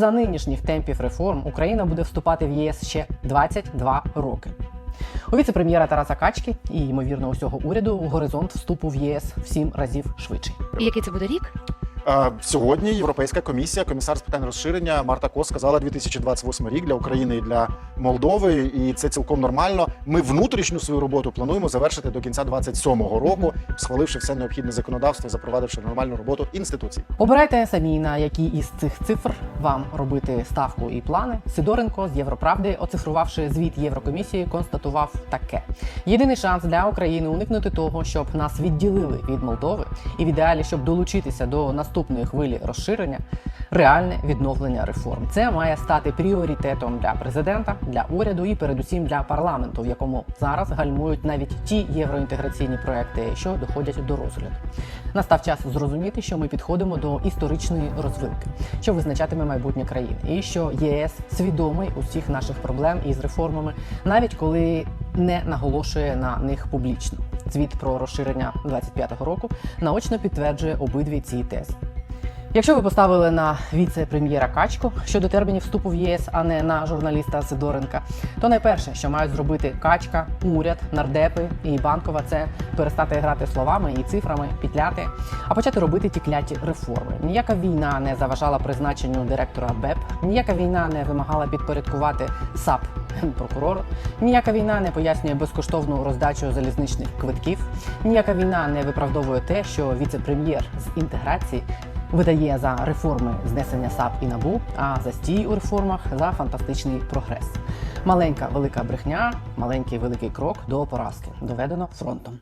За нинішніх темпів реформ Україна буде вступати в ЄС ще 22 роки. У віце-прем'єра Тараса Качки і ймовірно усього уряду горизонт вступу в ЄС в сім разів швидший. І який це буде рік? А, Сьогодні Європейська комісія, комісар з питань розширення Марта Кос сказала 2028 рік для України і для Молдови, і це цілком нормально. Ми внутрішню свою роботу плануємо завершити до кінця 27-го року, схваливши все необхідне законодавство, запровадивши нормальну роботу інституцій. Обирайте самі на які із цих цифр вам робити ставку і плани. Сидоренко з Європравди, оцифрувавши звіт Єврокомісії, констатував таке: єдиний шанс для України уникнути того, щоб нас відділили від Молдови, і в ідеалі, щоб долучитися до наступної хвилі розширення. Реальне відновлення реформ це має стати пріоритетом для президента, для уряду і передусім для парламенту, в якому зараз гальмують навіть ті євроінтеграційні проекти, що доходять до розгляду. Настав час зрозуміти, що ми підходимо до історичної розвилки, що визначатиме майбутнє країни, і що ЄС свідомий усіх наших проблем із реформами, навіть коли не наголошує на них публічно. Звіт про розширення 25-го року наочно підтверджує обидві ці тези. Якщо ви поставили на віце-прем'єра Качку щодо термінів вступу в ЄС, а не на журналіста Сидоренка, то найперше, що мають зробити Качка, уряд, нардепи і банкова, це перестати грати словами і цифрами, пітляти, а почати робити ті кляті реформи. Ніяка війна не заважала призначенню директора БЕП, ніяка війна не вимагала підпорядкувати САП прокурору, ніяка війна не пояснює безкоштовну роздачу залізничних квитків, ніяка війна не виправдовує те, що віце-прем'єр з інтеграції видає за реформи знесення САП і НАБУ, а за стій у реформах за фантастичний прогрес. Маленька велика брехня, маленький великий крок до поразки, доведено фронтом.